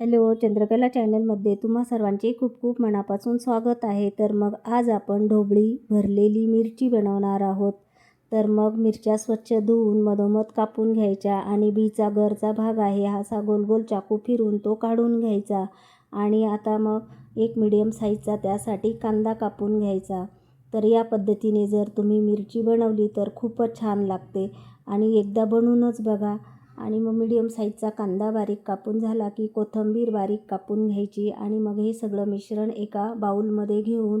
Hello Chandrakala चॅनलमध्ये तुम्हा सर्वांचे खूप खूप मनापासून स्वागत आहे. तर मग आज आपण ढोबळी भरलेली मिरची बनवणार आहोत. तर मग मिरच्या स्वच्छ धुवून मधोमध कापून घ्यायच्या आणि बीचा गरचा भाग आहे हा असा गोल गोल चाकू फिरून तो काढून घ्यायचा आणि आता मग एक मिडियम साईजचा त्यासाठी कांदा कापून घ्यायचा. तर या पद्धतीने जर तुम्ही मिरची बनवली तर खूपच छान लागते आणि एकदा बनवूनच बघा. आणि मग मिडियम साईजचा कांदा बारीक कापून झाला की कोथिंबीर बारीक कापून घ्यायची आणि मग हे सगळं मिश्रण एका बाऊलमध्ये घेऊन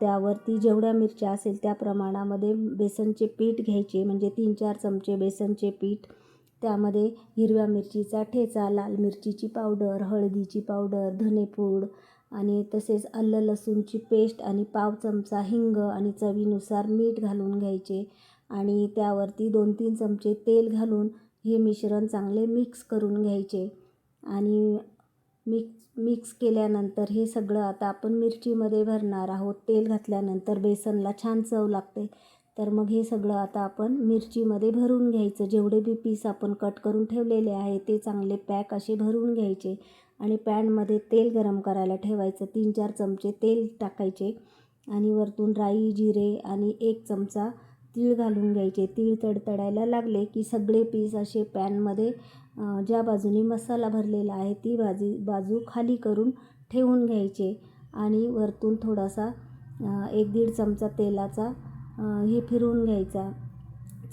त्यावरती जेवढ्या मिरच्या असेल त्या प्रमाणामध्ये बेसनचे पीठ घ्यायचे. म्हणजे तीन चार चमचे बेसनचे पीठ त्यामध्ये हिरव्या मिरचीचा ठेचा लाल मिरचीची पावडर हळदीची पावडर धनेपूड आणि तसेच आलं लसूणची पेस्ट आणि पाव चमचा हिंग आणि चवीनुसार मीठ घालून घ्यायचे. आणि त्यावरती दोन तीन चमचे तेल घालून हे मिश्रण चांगले मिक्स करून घ्यायचे. आणि मिक्स मिक्स केल्यानंतर हे सगळं आता आपण मिरचीमध्ये भरणार आहोत. तेल घातल्यानंतर बेसनला छान चव लागते. तर मग हे सगळं आता आपण मिरचीमध्ये भरून घ्यायचं. जेवढे बी पीस आपण कट करून ठेवलेले आहे ते चांगले पॅक असे भरून घ्यायचे. आणि पॅनमध्ये तेल गरम करायला ठेवायचं. तीन चार चमचे तेल टाकायचे. आणि वरतून राई जिरे आणि एक चमचा तीळ घालून घ्यायचे. तीळ तडतडायला लागले की सगळे पीस असे पॅनमध्ये ज्या बाजूने मसाला भरलेला आहे ती बाजी बाजू खाली करून ठेवून घ्यायचे. आणि वरतून थोडासा एक दीड चमचा तेलाचा हे फिरवून घ्यायचा.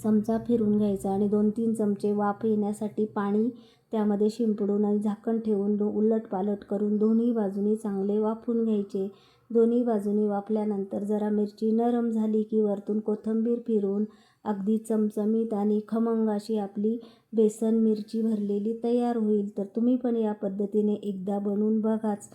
चमचा फिरून घ्यायचा आणि दोन तीन चमचे वाफ येण्यासाठी पाणी त्यामध्ये शिंपडून आणि झाकण ठेवून दो उलट पालट करून दोन्ही बाजूनी चांगले वाफून घ्यायचे. दोन्ही बाजूनी वाफल्यानंतर जरा मिरची नरम झाली की वरतून कोथिंबीर फिरवून अगदी चमचमीत आणि खमंग अशी आपली बेसन मिरची भरलेली तयार होईल. तर तुम्ही पण या पद्धतीने एकदा बनवून बघाच.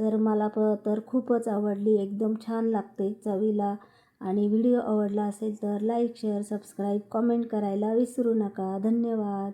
तर मला प तर खूपच आवडली एकदम छान लागते चवीला. आणि व्हिडिओ आवडला असेल तर लाईक शेअर सबस्क्राईब कॉमेंट करायला विसरू नका. धन्यवाद.